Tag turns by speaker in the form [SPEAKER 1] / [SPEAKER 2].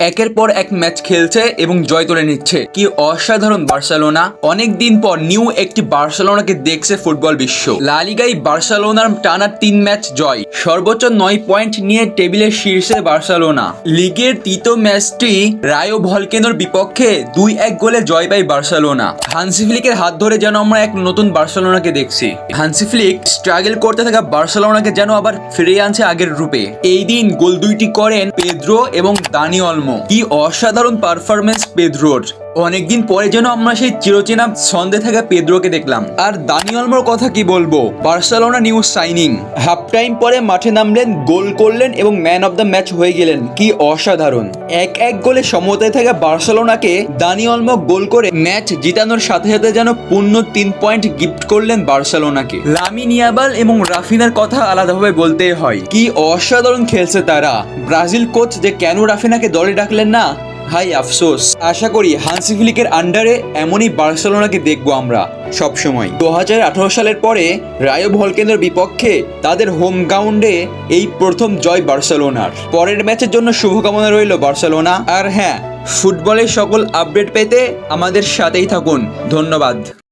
[SPEAKER 1] একের পর এক ম্যাচ খেলছে এবং জয় তুলে নিচ্ছে। কি অসাধারণ বার্সেলোনা। অনেক দিন পর নিউ একটি বার্সেলোনাকে দেখছে ফুটবল বিশ্ব। লালিগাই বার্সেলোনার টানা তিন ম্যাচ জয়। সর্বোচ্চ নয় পয়েন্ট নিয়ে টেবিলের শীর্ষে বার্সেলোনা। লিগের তৃতীয় ম্যাচটি রায়ো ভলকেনোর বিপক্ষে দুই এক গোলে জয় পায় বার্সেলোনা। হানসি ফ্লিকের হাত ধরে যেন আমরা এক নতুন বার্সেলোনাকে দেখছি। হানসি ফ্লিক স্ট্রাগল করতে থাকা বার্সেলোনাকে যেন আবার ফিরিয়ে আনছে আগের রূপে। এই দিন গোল দুইটি করেন পেদ্রো এবং দানি অলমো কি অসাধারণ পারফরমেন্স পেদ্রোর অনেকদিন পরে যেন আমরা সেই চিরচেনা ছন্দে থাকা পেদ্রোকে দেখলাম। আর দানি অলমোর কথা কি বলব? Barcelona new signing. Half time পরে মাঠে নামলেন গোল করলেন এবং ম্যান অফ দ্য ম্যাচ হয়ে গেলেন। কি অসাধারণ। এক এক গোলে সমতায় থাকা বার্সেলোনাকে দানি অলমো গোল করে ম্যাচ জিতানোর সাথে সাথে যেন পূর্ণ তিন পয়েন্ট গিফট করলেন বার্সেলোনাকে। লামিন ইয়াবাল এবং রাফিনার কথা আলাদাভাবে বলতে হয়। কি অসাধারণ খেলছে তারা। ব্রাজিল কোচ যে কেন রাফিনাকে দলে ডাকলেন না হাই, আফসোস। আশা করি হানসি ফ্লিকের আন্ডারে এমনই বার্সেলোনাকে দেখব আমরা সব সময় দু হাজার সালের পরে রায়ো ভলকেনের বিপক্ষে তাদের হোম গ্রাউন্ডে এই প্রথম জয় বার্সেলোনার। পরের ম্যাচের জন্য শুভকামনা রইল বার্সেলোনা। আর হ্যাঁ ফুটবলের সকল আপডেট পেতে আমাদের সাথেই থাকুন। ধন্যবাদ।